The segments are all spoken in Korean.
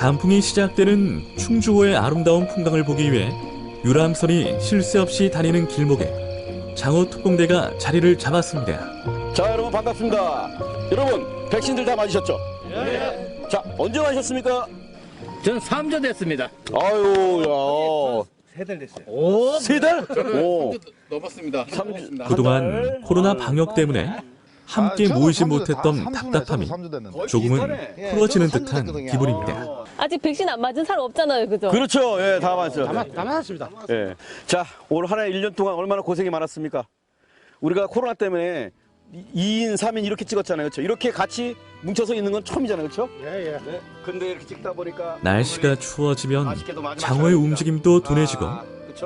단풍이 시작되는 충주호의 아름다운 풍광을 보기 위해 유람선이 쉴 새 없이 다니는 길목에 장호 특공대가 자리를 잡았습니다. 자 여러분 반갑습니다. 여러분 백신들 다 맞으셨죠? 예. 자 언제 맞으셨습니까? 저는 3조 됐습니다. 아유 야. 세달 됐어요. 오, 세 달? 오. 넘었습니다. 삼- 그동안 코로나 방역 때문에 함께 모이지 못했던 답답함이 조금은 풀어지는 듯한 기분입니다. 아직 백신 안 맞은 사람 없잖아요, 그죠? 그렇죠. 예, 다 맞았어요. 다, 맞, 다 맞았습니다. 예. 자, 올 한 해 1년 동안 얼마나 고생이 많았습니까? 우리가 코로나 때문에 2인, 3인 이렇게 찍었잖아요. 그렇죠? 이렇게 같이 뭉쳐서 있는 건 처음이잖아요. 그렇죠? 예, 예. 네. 근데 이렇게 찍다 보니까 날씨가 추워지면 장어의. 움직임도 둔해지고 아?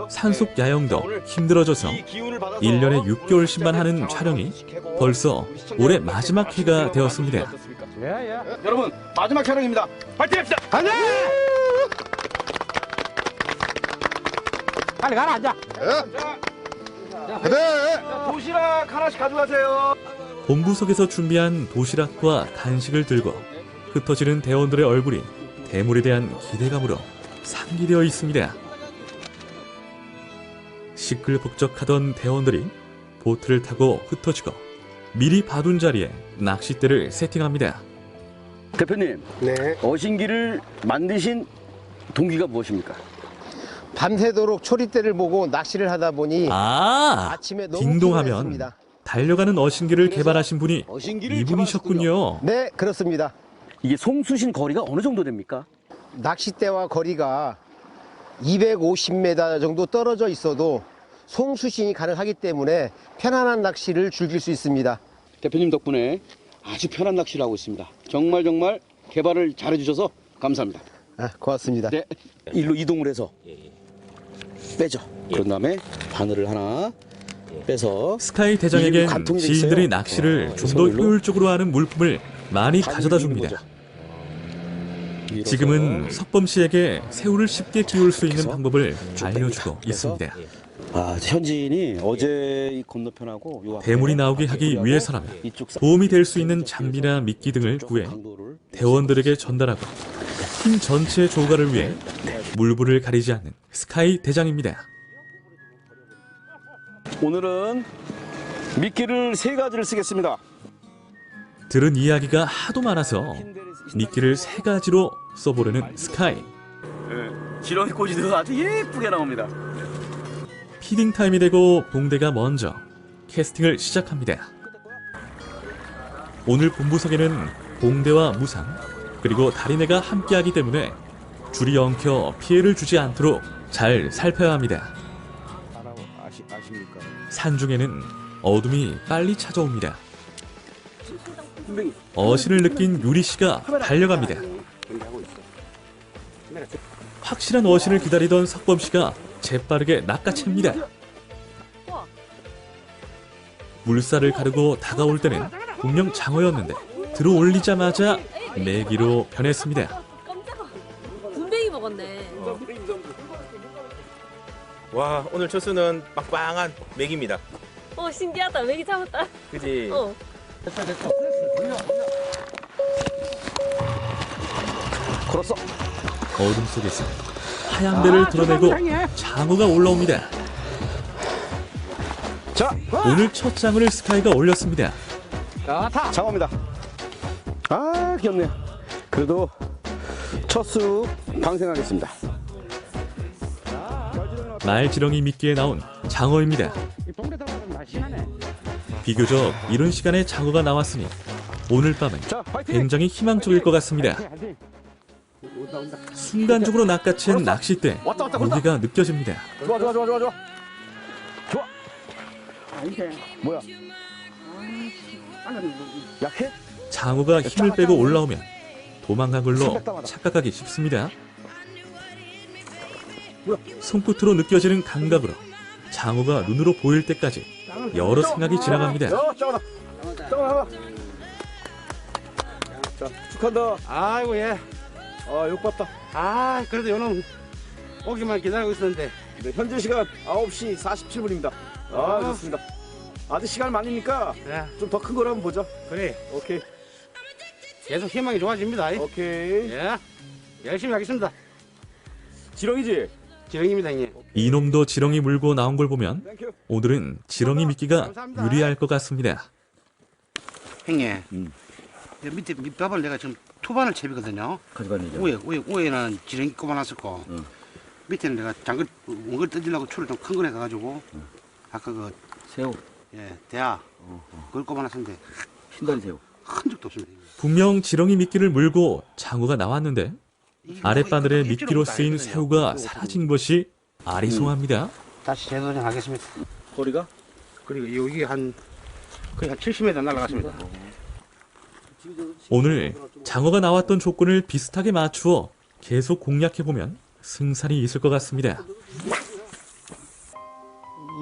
산속 네. 야영도 힘들어져서 이 기운을 받아서 1년에 6개월씩만 하는 촬영이 벌써 올해 마지막 해가 되었습니다. 예, 예. 여러분 마지막 촬영입니다. 파이팅 합시다. 가자! 빨리 가라, 앉아. 자, 도시락 하나씩 가져가세요. 본부석에서 준비한 도시락과 간식을 들고 흩어지는 대원들의 얼굴이 대물에 대한 기대감으로 상기되어 있습니다. 시끌벅적하던 대원들이 보트를 타고 흩어지고 미리 봐둔 자리에 낚싯대를 세팅합니다. 대표님, 네. 어신기를 만드신 동기가 무엇입니까? 밤새도록 초리대를 보고 낚시를 하다 보니 아, 아침에 너무 딩동하면. 달려가는 어신기를 개발하신 분이 어신기를 이분이셨군요. 네, 그렇습니다. 이게 송수신 거리가 어느 정도 됩니까? 낚싯대와 거리가 250m 정도 떨어져 있어도 송수신이 가능하기 때문에 편안한 낚시를 즐길 수 있습니다. 대표님 덕분에 아주 편한 낚시를 하고 있습니다. 정말 정말 개발을 잘해주셔서 감사합니다. 아, 고맙습니다. 네, 일로 이동을 해서 빼죠. 그런 다음에 바늘을 하나 빼서 스카이 돼 지인들이. 낚시를 어, 좀더 손으로. 효율적으로 하는 물품을 많이 가져다 줍니다. 지금은 석범 씨에게 새우를 쉽게 끼울 수 있는 방법을 좀 알려주고. 있습니다. 아, 현지인이 어제 이 건너편하고 요 대물이 나오게 하기 위해서라면 도움이 될 수 있는 장비나 미끼 등을 구해 대원들에게 전달하고 팀 전체의 조가를 위해 물불을 가리지 않는 스카이 대장입니다. 오늘은 미끼를 세 가지를 쓰겠습니다. 들은 이야기가 하도 많아서 미끼를 세 가지로 써보려는 스카이. 지렁이 꽂이도 아주 예쁘게 나옵니다. 피딩 타임이 되고 봉대가 먼저 캐스팅을 시작합니다. 오늘 본부석에는 봉대와 무상 그리고 다리네가 함께하기 때문에 줄이 엉켜 피해를 주지 않도록 잘 살펴야 합니다. 산중에는 어둠이 빨리 찾아옵니다. 어신을 느낀 유리 씨가 달려갑니다. 확실한 어신을 기다리던 석범 씨가 재빠르게 낚아챕니다. 물살을 가르고 다가올 때는 분명 장어였는데 들어올리자마자 메기로 변했습니다. 군뱅이 먹었네. 와, 오늘 첫수는 빵빵한 맥입니다. 어, 신기하다. 메기 잡았다. 그지? 어. 걸었어. 어둠 속에서 하얀 배를 드러내고 장어가 올라옵니다. 자, 오늘 첫 장어를 스카이가 올렸습니다. 장어입니다. 아, 귀엽네요. 그래도 첫수 방생하겠습니다. 말지렁이 미끼에 나온 장어입니다. 비교적 이른 시간에 장어가 나왔으니 오늘 밤은! 굉장히 희망적일 것 같습니다. 순간적으로 낚아챈 낚싯대. 무게가 느껴집니다. 좋아, 좋아, 좋아, 좋아, 좋아. 좋아. 뭐야? 약해? 장어가 힘을 빼고 올라오면 도망간 걸로 착각하기 쉽습니다. 손끝으로 느껴지는 감각으로 장어가 눈으로 보일 때까지 여러 생각이 지나갑니다. 축하한다. 아이고, 예. 아, 욕봤다. 아, 그래도 요놈 오기만 기다리고 있었는데. 네, 현재 시간 9시 47분입니다. 아, 아. 좋습니다. 아직 시간 많으니까 예, 좀더큰 거로 한번 보죠. 그래. 오케이. 계속 희망이 좋아집니다. 오케이. 예. 열심히 하겠습니다. 지렁이지? 지렁입니다, 형님. 이놈도 지렁이 물고 나온 걸 보면. 오늘은 지렁이 미끼가 감사합니다. 유리할 것 같습니다. 형님. 음. 이 밑에 밑밥을 내가 지금 투반을 채비거든요. 가져가니까. 위에, 위에, 위에는 지렁이 꼬만놨을 거. 응. 밑에는 내가 장글, 웅글 떠지려고 초를 좀큰거 해가지고, 아까 그, 새우. 예, 대야. 그걸 꼬만놨었는데, 흰다리 새우. 큰 적도 없습니다. 분명 지렁이 미끼를 물고 장어가 나왔는데 아랫바늘에 미끼로 쓰인. 새우가 사라진 것이 아리송합니다. 다시 재도전하겠습니다. 거리가? 그리고 여기 한, 거의 한 70m 날아갔습니다. 오늘 장어가 나왔던 조건을 비슷하게 맞추어 계속 공략해보면 승산이 있을 것 같습니다.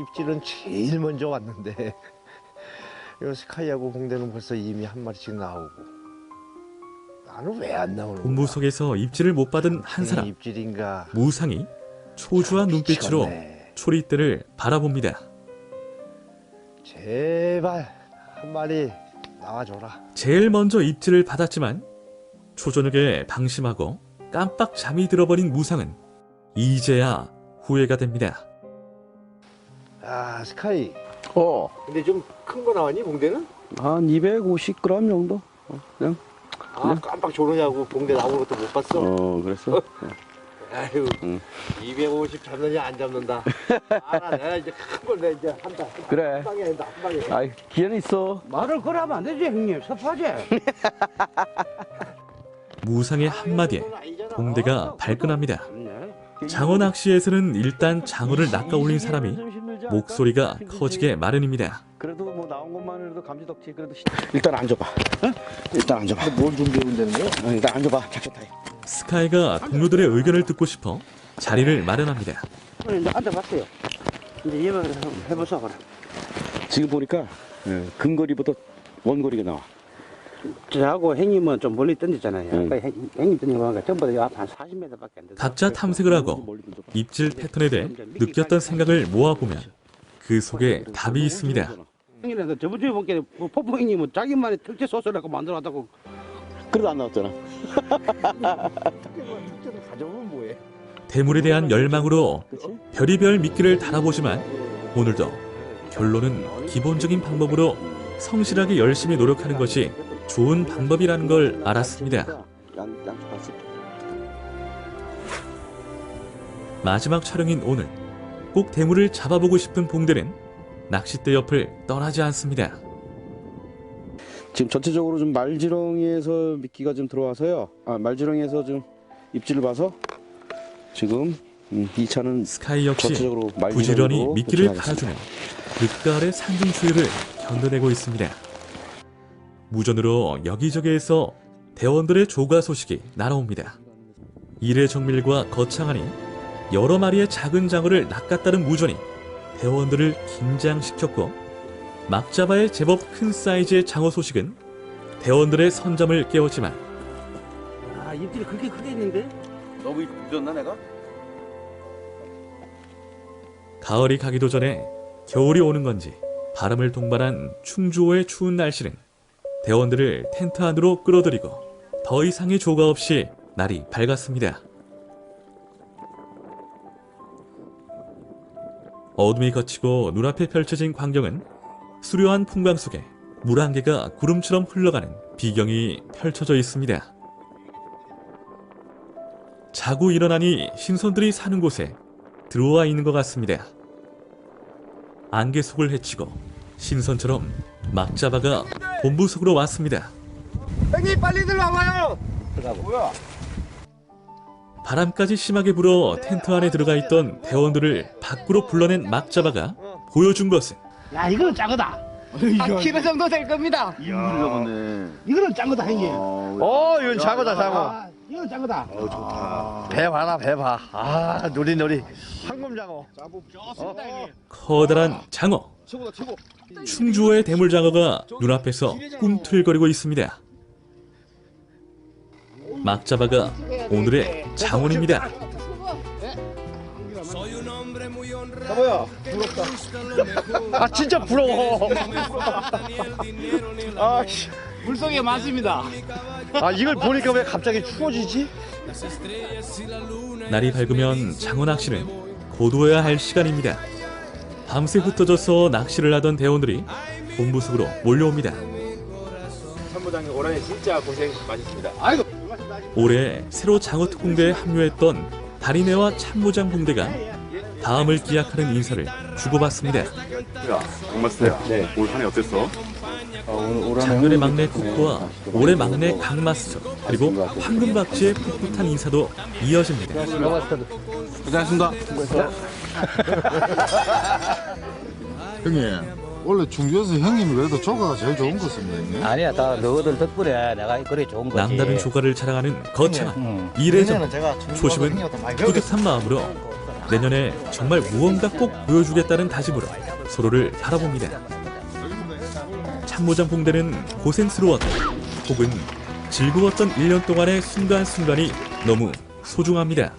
입질은 제일 먼저 왔는데 요 스카이하고 공대는 벌써 이미 한 마리씩 나오고 나는 왜 안 나오는 거야? 본부 속에서 입질을 못 받은 한 사람 입질인가 무상이 초조한 눈빛으로. 초리대를 바라봅니다. 제발 한 마리 나와줘라 제일 먼저 입질을 받았지만 초저녁에 방심하고 깜빡 잠이 들어버린 무상은 이제야 후회가 됩니다. 아 스카이 어. 근데 좀 큰 거 나왔니 봉대는? 한 250g 정도? 어, 그냥? 아 깜빡 조르냐고 봉대 나오는 것도 못 봤어 어, 그랬어? 아유 응. 250 잡느냐 안 잡는다 알아 내가 이제 큰 걸 내 이제 한다 그래. 한 방에 한다 한 방에 아이, 기회는 있어. 말을 걸으면 안 되지, 형님. 섭하지? 무상의 한마디에 봉대가 발끈합니다. 네. 장어 낚시에서는 일단 장어를 낚아 올린 사람이 목소리가 커지게 마련입니다. 그래도 뭐 나온 것만으로도 감지덕지 그래도 일단 앉아봐. 어? 일단 앉아봐. 뭘 준비하면 되는 거야? 어, 일단 앉아봐. 작전 타임. 스카이가 동료들의 의견을 듣고 싶어 자리를 마련합니다. 오늘 이제 앉아봤어요. 이제 예방 해보자, 그래. 지금 보니까 예, 근거리보다 원거리가 나와. 저하고 형님은 좀 멀리 던졌잖아요. 응. 아까 형- 형님 던진 거 보니까 전부 다 앞한 40m밖에 안 돼. 각자 탐색을 하고. 입질 패턴에 대해 느꼈던 생각을 모아보면 그 속에 답이 있습니다. 형님은 저번 주에 보니까 뭐 포포 형님은 자기만의 특제 소스를 갖고 만들어놨다고. 그래도 안 나왔잖아. 가져오면 뭐해 대물에 대한 열망으로 별의별 미끼를 달아보지만 오늘도 결론은 기본적인 방법으로 성실하게 열심히 노력하는 것이 좋은 방법이라는 걸 알았습니다. 마지막 촬영인 오늘 꼭 대물을 잡아보고 싶은 봉대는 낚싯대 옆을 떠나지 않습니다. 지금 전체적으로 좀 말지렁이에서 미끼가 좀 들어와서요. 아, 말지렁이에서 좀 입질을 봐서 지금 음, 이 차는 스카이 역시 부지런히 미끼를. 갈아주며 늦가을의 산중 추위를 견뎌내고 있습니다. 무전으로 여기저기에서 대원들의 조가 소식이 날아옵니다. 일의 정밀과 거창하니 여러 마리의 작은 장어를 낚았다는 무전이 대원들을 긴장시켰고 막자바의 제법 큰 사이즈의 장어 소식은 대원들의 선점을 깨웠지만 아, 입질이 그렇게 크게 있는데? 너무 늦었나 내가? 가을이 가기도 전에 겨울이 오는 건지 바람을 동반한 충주호의 추운 날씨는 대원들을 텐트 안으로 끌어들이고 더 이상의 조가 없이 날이 밝았습니다. 어둠이 걷히고 눈앞에 펼쳐진 광경은 수려한 풍광 속에 물 한 개가 구름처럼 흘러가는 비경이 펼쳐져 있습니다. 자고 일어나니 신선들이 사는 곳에 들어와 있는 것 같습니다. 안개 속을 헤치고 신선처럼 막자바가 본부 속으로 왔습니다. 형님 빨리들 와봐요 뭐야 바람까지 심하게 불어 텐트 안에 들어가 있던 대원들을 밖으로 불러낸 막자바가 보여준 것은 야, 이거는 작거다. 한 키로 정도 될 겁니다. 잡았네. 이거는 작거다, 형님. 어 이건 장어다 장어 아, 이거는 작거다. 배 봐라 배 봐 아 노리노리 황금장어 커다란 장어. 충주호의 대물장어가 눈앞에서 꿈틀거리고 있습니다. 막자바가 오늘의 장원입니다. 뭐야 부럽다 아 진짜 부러워 아씨 물속에 많습니다. 아 이걸 보니까 왜 갑자기 추워지지? 날이 밝으면 장어 낚시는 고도해야 할 시간입니다. 밤새 흩어져서 낚시를 하던 대원들이 본부숙으로 몰려옵니다. 참모장님 올해 진짜 고생 많으십니다. 올해 새로 장어 특공대에 합류했던 다리네와 참모장 봉대가 다음을 기약하는 인사를 주고받습니다. 네. 올 한해 어땠어? 작년의 막내 쿠쿠와 올해 막내 강마스터 그리고 황금박쥐의 풋풋한 인사도 이어집니다. 고생하셨습니다. 형님, 원래 중주에서 형님이 그래도 조가가 제일 좋은 것 같습니다. 형님. 아니야, 다 너희들 덕분에 내가 그래 좋은 거지. 남다른 조가를 자랑하는 거창한 응. 이래정 초심은 뿌듯한 마음으로 내년에 정말 무언가 꼭 보여주겠다는 다짐으로 서로를 바라봅니다. 참모장 봉대는 고생스러웠던 혹은 즐거웠던 1년 동안의 순간순간이 너무 소중합니다.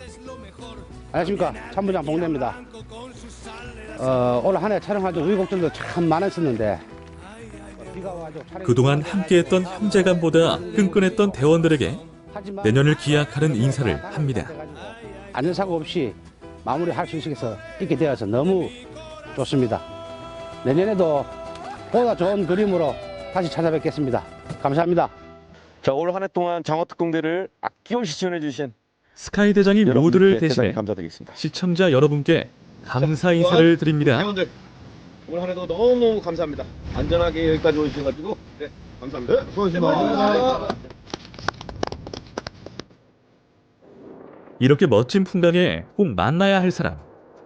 안녕하십니까 참부장 봉대입니다. 어, 올 한해 촬영할 때 우여곡절도 참 많았었는데 그동안 함께했던 형제간보다 끈끈했던 대원들에게 내년을 기약하는 인사를 합니다. 안전사고 없이 마무리할 수 있어서 있게 되어서 너무 좋습니다. 내년에도 보다 좋은 그림으로 다시 찾아뵙겠습니다. 감사합니다. 자, 올 한 해 동안 장어특공대를 아낌없이 지원해 주신 스카이 대장이 모두를 대신해 감사드리겠습니다. 시청자 여러분께 감사 인사를 드립니다. 회원들 올한 해도 너무너무 감사합니다. 안전하게 여기까지 오셔가지고 네, 감사합니다. 고맙습니다. 이렇게 멋진 풍경에 꼭 만나야 할 사람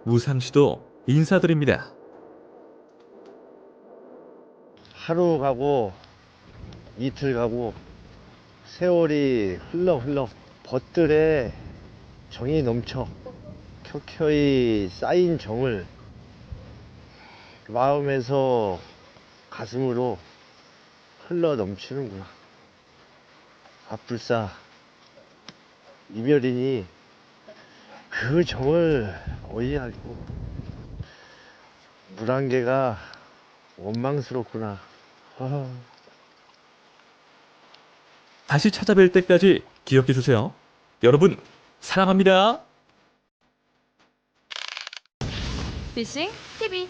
우상 씨도 인사드립니다. 하루 가고 이틀 가고 세월이 흘러 흘러 벗들에 정이 넘쳐 켜켜이 쌓인 정을 마음에서 가슴으로 흘러 넘치는구나. 아불싸 이별이니 그 정을 어이하고 물안개가 원망스럽구나. 아. 다시 찾아뵐 때까지 기억해 주세요. 여러분 사랑합니다. 피싱 TV